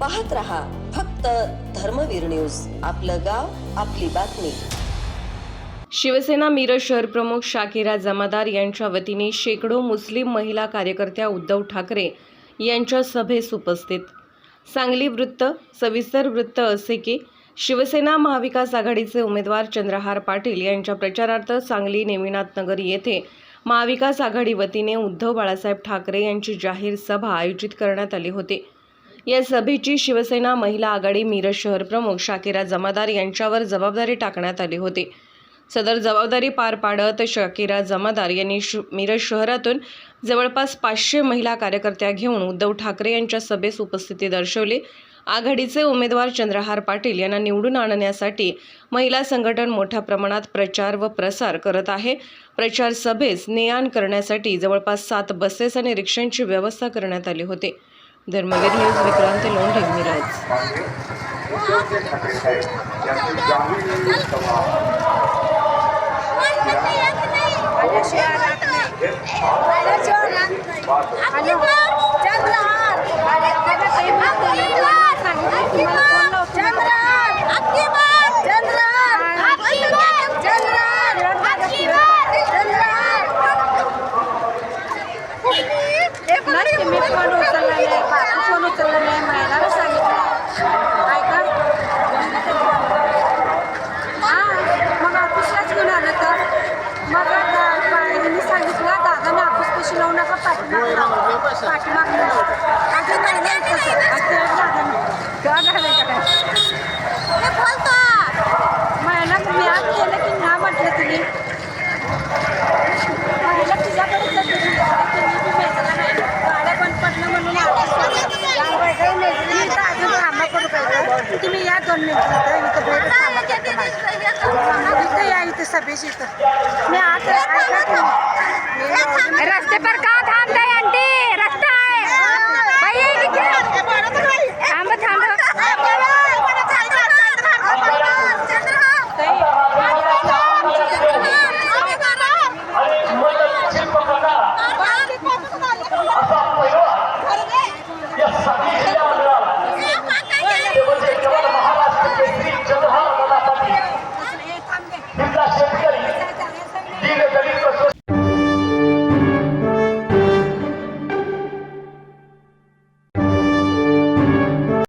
पाहत रहा फक्त धर्मवीर न्यूज. आपलं गाव आपली बातमी. शिवसेना मिरज शहर प्रमुख शाकिरा जमादार यांच्या वतीने शेकडो मुस्लिम महिला कार्यकर्त्या उद्धव ठाकरे यांच्या सभेस उपस्थित. सांगली वृत्त सविस्तर वृत्त असे की शिवसेना महाविकास आघाडीचे उमेदवार चंद्रहार पाटील यांच्या प्रचारार्थ सांगली नेमिनाथनगर येथे महाविकास आघाडी वतीने उद्धव बाळासाहेब ठाकरे यांची जाहीर सभा आयोजित करण्यात आली होती. या सभेची शिवसेना महिला आघाडी मिरज शहर प्रमुख शाकिरा जमादार यांच्यावर जबाबदारी टाकण्यात आली होती. सदर जबाबदारी पार पाडत शाकिरा जमादार यांनी शु मिरज शहरातून जवळपास पाचशे महिला कार्यकर्त्या घेऊन उद्धव ठाकरे यांच्या सभेस उपस्थिती दर्शवली. आघाडीचे उमेदवार चंद्रहार पाटील यांना निवडून आणण्यासाठी महिला संघटन मोठ्या प्रमाणात प्रचार व प्रसार करत आहे. प्रचार सभेस ने आण करण्यासाठी जवळपास सात बसेस आणि रिक्षांची व्यवस्था करण्यात आली होती. धर्मवीर न्यूज विक्रांत लोंढे मिरज. तुम्ही या दोन मिनिटं इथं इथं या इथं सभेशी इथं मी आता तुम्ही रस्ते पर का